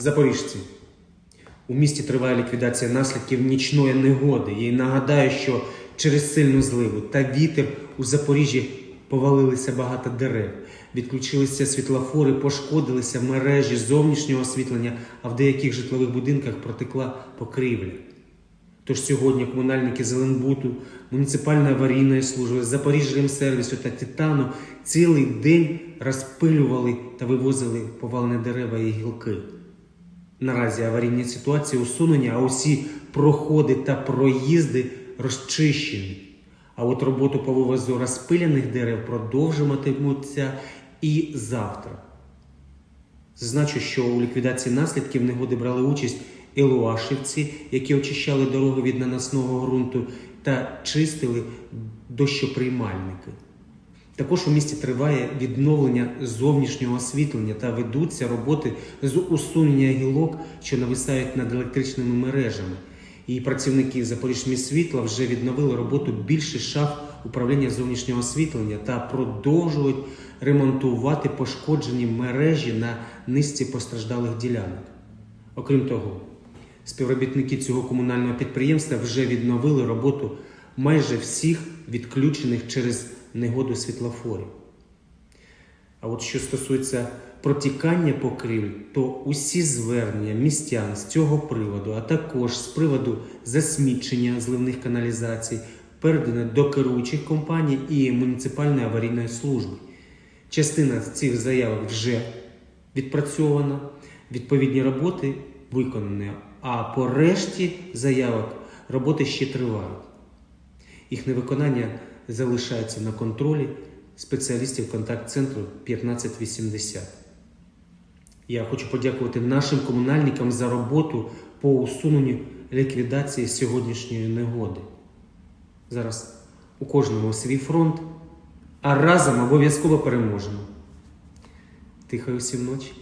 Запоріжці. У місті триває ліквідація наслідків нічної негоди. І нагадаю, що через сильну зливу та вітер у Запоріжжі повалилися багато дерев, відключилися світлофори, пошкодилися мережі зовнішнього освітлення, а в деяких житлових будинках протекла покрівля. Тож сьогодні комунальники Зеленбуту, муніципальної аварійної служби, Запоріжжя-Ремсервісу та Титану цілий день розпилювали та вивозили повалені дерева і гілки. Наразі аварійні ситуації усунені, а усі проходи та проїзди розчищені. А от роботу по вивозу розпиляних дерев продовжуватимуться і завтра. Зазначу, що у ліквідації наслідків негоди брали участь елуашівці, які очищали дороги від наносного ґрунту та чистили дощоприймальники. Також у місті триває відновлення зовнішнього освітлення та ведуться роботи з усунення гілок, що нависають над електричними мережами. І працівники Запоріжміськвітла вже відновили роботу більше шаф управління зовнішнього освітлення та продовжують ремонтувати пошкоджені мережі на низці постраждалих ділянок. Окрім того, співробітники цього комунального підприємства вже відновили роботу майже всіх відключених через негоду світлофорів. А от що стосується протікання покрівель, то усі звернення містян з цього приводу, а також з приводу засмічення зливних каналізацій, передані до керуючих компаній і муніципальної аварійної служби. Частина цих заявок вже відпрацьована, відповідні роботи виконані, а по решті заявок роботи ще тривають. Їх невиконання залишається на контролі спеціалістів контакт-центру 1580. Я хочу подякувати нашим комунальникам за роботу по усуненню ліквідації сьогоднішньої негоди. Зараз у кожному свій фронт, а разом обов'язково переможемо. Тихої усім ночі.